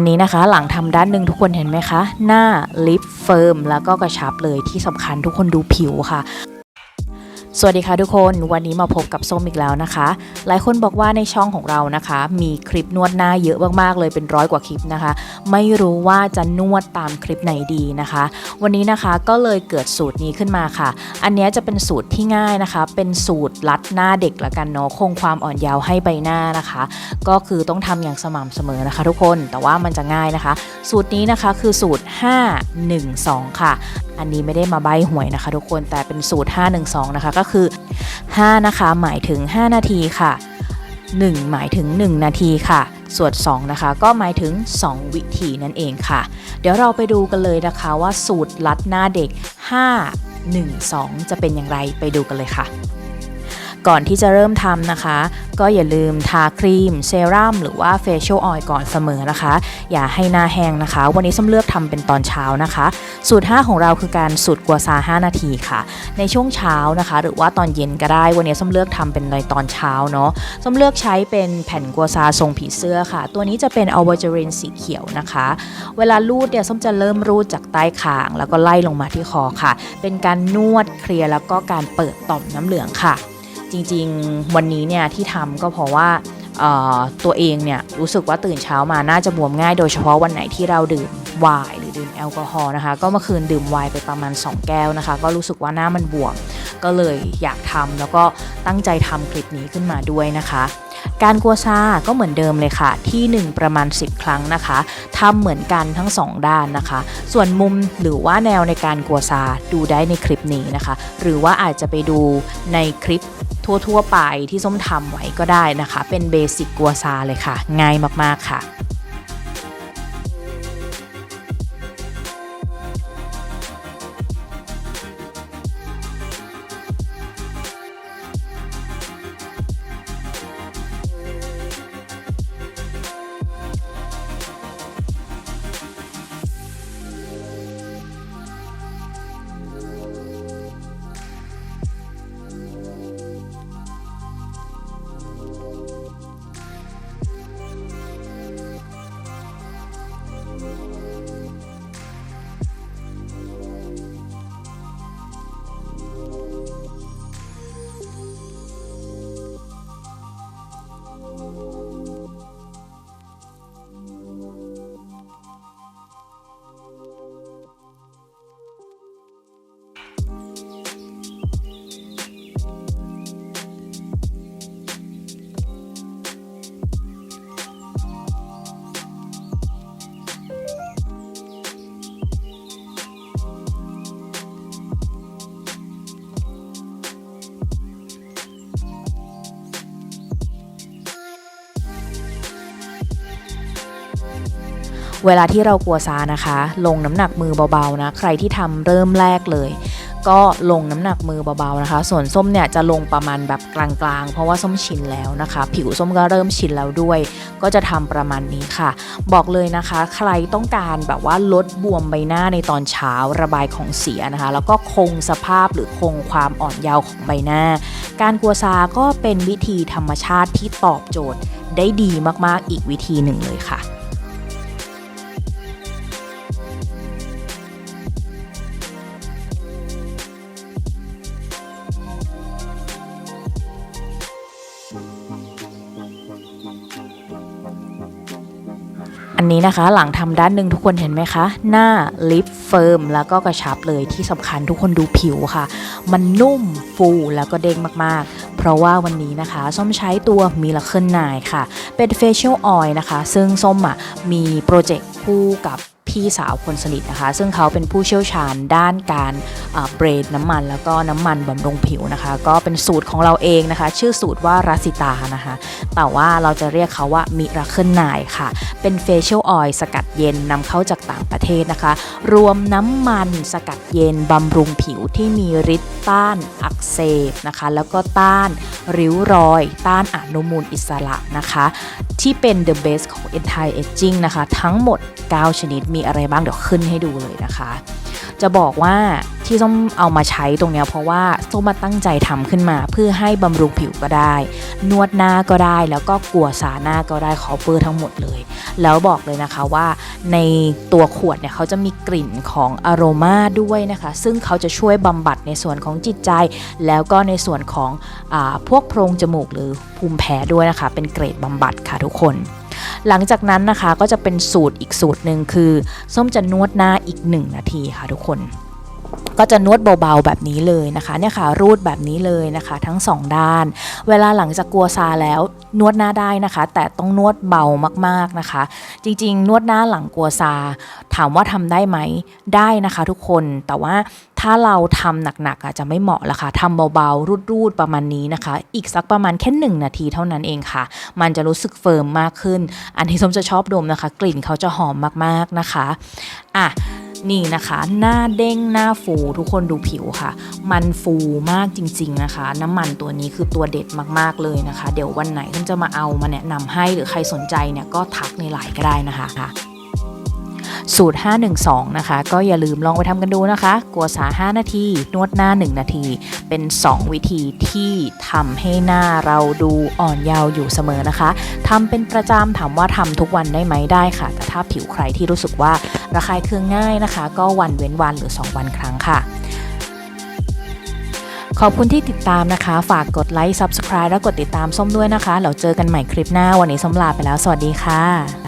ันนี้นะคะหลังทำด้านหนึ่งทุกคนเห็นไหมคะ หน้าลิปเฟิร์มแล้วก็กระชับเลยที่สำคัญทุกคนดูผิวค่ะ สวัสดีค่ะทุกคนวันนี้มาพบกับส้มอีกแล้วนะคะ หลายคนบอกว่าในช่องของเรานะคะ มีคลิปนวดหน้าเยอะมากๆเลยเป็นร้อยกว่าคลิปนะคะ ไม่รู้ว่าจะนวดตามคลิปไหนดีนะคะ วันนี้นะคะก็เลยเกิดสูตรนี้ขึ้นมาค่ะ อันนี้จะเป็นสูตรที่ง่ายนะคะ เป็นสูตรลัดหน้าเด็กละกันเนาะคงความอ่อนเยาว์ให้ใบหน้านะคะ ก็คือต้องทำอย่างสม่ำเสมอนะคะ ทุกคนแต่ว่ามันจะง่ายนะคะ สูตรนี้นะคะคือสูตร 5 1 2 ค่ะ อันนี้ไม่ได้มาใบหวยนะคะ ทุกคนแต่เป็นสูตร 512 นะคะ ก็คือ 5 นะคะ หมายถึง 5 นาทีค่ะ 1 หมายถึง 1 นาทีค่ะ ส่วน2นะคะ ก็หมายถึง 2 วิธีนั่นเองค่ะ เดี๋ยวเราไปดูกันเลยนะคะว่าสูตรลัดหน้าเด็ก 5 1 2 จะเป็นอย่างไรไปดูกันเลยค่ะ ก่อนที่จะเริ่มทำนะคะ ก็อย่าลืมทาครีมเซรั่มหรือว่าเฟเชียลออยล์ก่อนเสมอนะคะ อย่าให้หน้าแห้งนะคะ วันนี้ส้มเลือกทำเป็นตอนเช้านะคะ สูตร 5 ของเราคือการสูตรกัวซา 5 นาทีค่ะ ในช่วงเช้านะคะ หรือว่าตอนเย็นก็ได้ วันนี้ส้มเลือกทำเป็นในตอนเช้าเนาะส้มเลือกใช้เป็นแผ่นกัวซาทรงผีเสื้อค่ะ ตัวนี้จะเป็นอัลเบอร์เจรินสีเขียวนะคะ เวลารูดเนี่ยส้มจะเริ่มรูดจากใต้คาง แล้วก็ไล่ลงมาที่คอค่ะ เป็นการนวดเคลียร์แล้วก็การเปิดต่อมน้ำเหลืองค่ะ จริงๆวันนี้เนี่ยที่ทำก็เพราะว่าตัวเองเนี่ยรู้สึกว่าตื่นเช้ามาน่าจะบวมง่ายโดยเฉพาะวันไหนที่เราดื่มไวน์หรือดื่มแอลกอฮอล์นะคะ ก็เมื่อคืนดื่มไวน์ไปประมาณ 2 แก้วนะคะ ก็รู้สึกว่าหน้ามันบวม ก็เลยอยากทำแล้วก็ตั้งใจทำคลิปนี้ขึ้นมาด้วยนะคะ การกัวซาก็เหมือนเดิมเลยค่ะ ที่ 1 ประมาณ 10 ครั้งนะคะทำเหมือนกันทั้ง 2 ด้านนะคะ ส่วนมุมหรือว่าแนวในการกัวซาดูได้ในคลิปนี้นะคะ หรือว่าอาจจะไปดูในคลิป ทั่วๆไปที่ส้มทำไว้ก็ได้นะคะ เป็นเบสิกกัวซาเลยค่ะ ง่ายมากๆค่ะ เวลาที่เรากลัวซานะคะ ลงน้ำหนักมือเบาๆนะ ใครที่ทำเริ่มแรกเลย ก็ลงน้ำหนักมือเบาๆนะคะ ส่วนส้มเนี่ยจะลงประมาณแบบกลางๆ เพราะว่าส้มชินแล้วนะคะ ผิวส้มก็เริ่มชินแล้วด้วย ก็จะทำประมาณนี้ค่ะ บอกเลยนะคะ ใครต้องการแบบว่าลดบวมใบหน้าในตอนเช้าระบายของเสียนะคะ แล้วก็คงสภาพหรือคงความอ่อนเยาว์ของใบหน้า การกัวซาก็เป็นวิธีธรรมชาติที่ตอบโจทย์ได้ดีมากๆอีกวิธีหนึ่งเลยค่ะ อันนี้นะคะหลังทำด้านหนึ่งทุกคนเห็นไหมคะ หน้าลิปเฟิร์มแล้วก็กระชับเลยที่สำคัญทุกคนดูผิวค่ะ มันนุ่มฟูแล้วก็เด้งมากๆ เพราะว่าวันนี้นะคะส้มใช้ตัวมิล c l e นายค่ะ เป็นเฟเชียลออยล์นะคะ ซึ่งส้มอะมีโปรเจกต์คู่กับ พี่สาวคนสนิทนะคะ ซึ่งเขาเป็นผู้เชี่ยวชาญด้านการเบรดน้ำมัน แล้วก็น้ำมันบำรุงผิวนะคะ ก็เป็นสูตรของเราเองนะคะ ชื่อสูตรว่ารัสิตานะคะ แต่ว่าเราจะเรียกเขาว่ามิราเคิลไนค่ะ เป็นเฟเชียลออยล์สกัดเย็นนำเข้าจากต่างประเทศนะคะ รวมน้ำมันสกัดเย็นบำรุงผิวที่มีฤทธิ์ต้านอักเสบนะคะ แล้วก็ต้านริ้วรอย ต้านอนุมูลอิสระนะคะที่เป็น the best ของ anti aging นะคะ ทั้งหมด 9 ชนิดมีอะไรบ้างเดี๋ยวขึ้นให้ดูเลยนะคะ จะบอกว่าที่ส้มเอามาใช้ตรงเนี้ยเพราะว่าส้มมาตั้งใจทำขึ้นมา เพื่อให้บำรุงผิวก็ได้ นวดหน้าก็ได้แล้วก็กัวสาหน้าก็ได้คอเฟอร์ทั้งหมดเลย แล้วบอกเลยนะคะว่าในตัวขวดเนี่ยเขาจะมีกลิ่นของอโรมาด้วยนะคะ ซึ่งเขาจะช่วยบำบัดในส่วนของจิตใจ แล้วก็ในส่วนของอาพวกโพรงจมูกหรือภูมิแพ้ด้วยนะคะ เป็นเกรดบำบัดค่ะทุกคน หลังจากนั้นนะคะก็จะเป็นสูตรอีกสูตรหนึ่งคือ ส้มจะนวดหน้าอีก 1 นาทีค่ะทุกคน ก็จะนวดเบาๆแบบนี้เลยนะคะเนี่ยค่ะรูดแบบนี้เลยนะคะ ทั้ง 2 ด้าน เวลาหลังจากกัวซาแล้วนวดหน้าได้นะคะ แต่ต้องนวดเบามากๆนะคะ จริงๆ นวดหน้าหลังกัวซา ถามว่าทำได้ไหมได้นะคะ ทุกคนแต่ว่า ถ้าเราทำหนักๆอะจะไม่เหมาะละค่ะทำเบาๆ รูดๆประมาณนี้นะคะ อีกสักประมาณแค่หนึ่งนาทีเท่านั้นเองค่ะ มันจะรู้สึกเฟิร์มมากขึ้น อันที่ส้มจะชอบดมนะคะ กลิ่นเขาจะหอมมากๆนะคะอะนี่นะคะ หน้าเด้งหน้าฟูทุกคนดูผิวค่ะ มันฟูมากจริง ๆนะคะ น้ำมันตัวนี้คือตัวเด็ดมากๆเลยนะคะ เดี๋ยววันไหนฉันจะมาเอามาแนะนำให้หรือใครสนใจเนี่ยก็ทักในไลน์ก็ได้นะคะ สูตร 512 นะคะ ก็อย่าลืมลองไปทำกันดูนะคะ กัวสา 5 นาที นวดหน้า 1 นาที เป็น 2 วิธีที่ทำให้หน้าเราดูอ่อนเยาว์อยู่เสมอนะคะทำเป็นประจำถามว่าทำทุกวันได้ไหมได้ค่ะ แต่ถ้าผิวใครที่รู้สึกว่าระคายเคืองง่ายนะคะ ก็วันเว้นวันหรือ 2 วันครั้งค่ะขอบคุณที่ติดตามนะคะ ฝากกดไลค์ Subscribe และกดติดตามส้มด้วยนะคะ เราเจอกันใหม่คลิปหน้า วันนี้ส้มลาไปแล้ว สวัสดีค่ะ